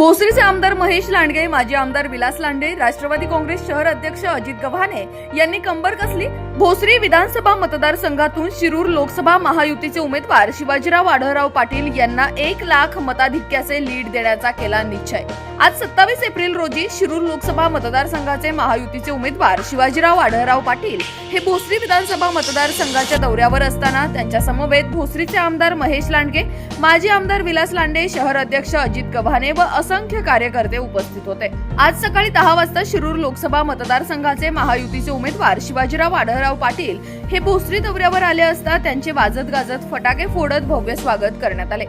भोसरीचे आमदार महेश लांडगे माजी आमदार विलास लांडे राष्ट्रवादी काँग्रेस शहर अध्यक्ष अजित गव्हाणे यांनी कंबर कसली? भोसरी विधानसभा मतदारसंघातून शिरूर लोकसभा महायुतीचे उमेदवार शिवाजीराव आढळराव पाटील यांना एक लाख मताधिक्याचे लीड देण्याचा केला निश्चय. आज सत्तावीस एप्रिल रोजी शिरूर लोकसभा मतदारसंघाचे महायुतीचे उमेदवार शिवाजीराव आढळराव पाटील हे भोसरी विधानसभा मतदारसंघाच्या दौऱ्यावर असताना त्यांच्या समवेत भोसरीचे आमदार महेश लांडगे माजी आमदार विलास लांडे शहर अध्यक्ष अजित गव्हाणे व असंख्य कार्यकर्ते उपस्थित होते. आज सकाळी दहा वाजता शिरूर लोकसभा मतदारसंघाचे महायुतीचे उमेदवार शिवाजीराव आढळराव पाटील हे भोसरी दौऱ्यावर आले असता त्यांचे वाजत गाजत फटाके फोडत भव्य स्वागत करण्यात आले.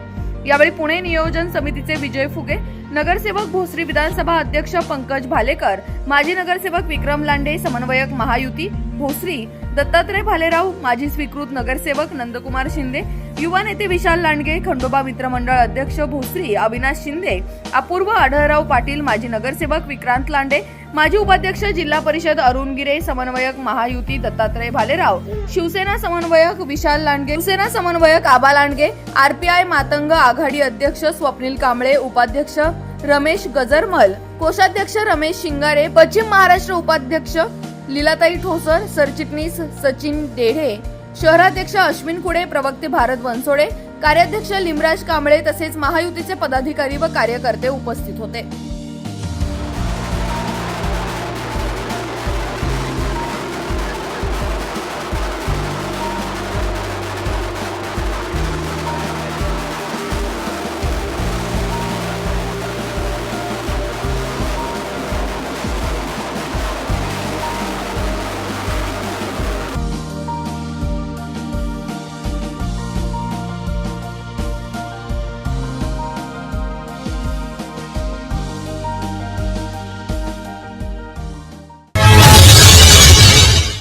यावेळी पुणे नियोजन समितीचे विजय फुगे नगरसेवक भोसरी विधानसभा अध्यक्ष पंकज भालेकर माजी नगरसेवक विक्रम लांडे समन्वयक महायुती भोसरी दत्तात्रय भालेराव माजी स्वीकृत नगरसेवक नंदकुमार शिंदे युवा नेते विशाल लांडगे खंडोबा मित्रमंडळ अध्यक्ष भोसरी अविनाश शिंदे अपूर्व आढळराव पाटील माजी नगरसेवक विक्रांत लांडे माजी उपाध्यक्ष जिल्हा परिषद अरुण गिरे समन्वयक महायुती दत्तात्रय भालेराव शिवसेना समन्वयक विशाल लांडगे शिवसेना समन्वयक आबा लांडगे आरपीआय मातंग आघाडी अध्यक्ष स्वप्नील कांबळे उपाध्यक्ष रमेश गजरमल कोषाध्यक्ष रमेश शिंगारे पश्चिम महाराष्ट्र उपाध्यक्ष लीलाताई ठोसर सरचिटणीस सचिन देढे शहराध्यक्ष अश्विन कुडे प्रवक्ते भारत बनसोडे कार्याध्यक्ष लिमराज कांबळे तसेच महायुतीचे पदाधिकारी व कार्यकर्ते उपस्थित होते.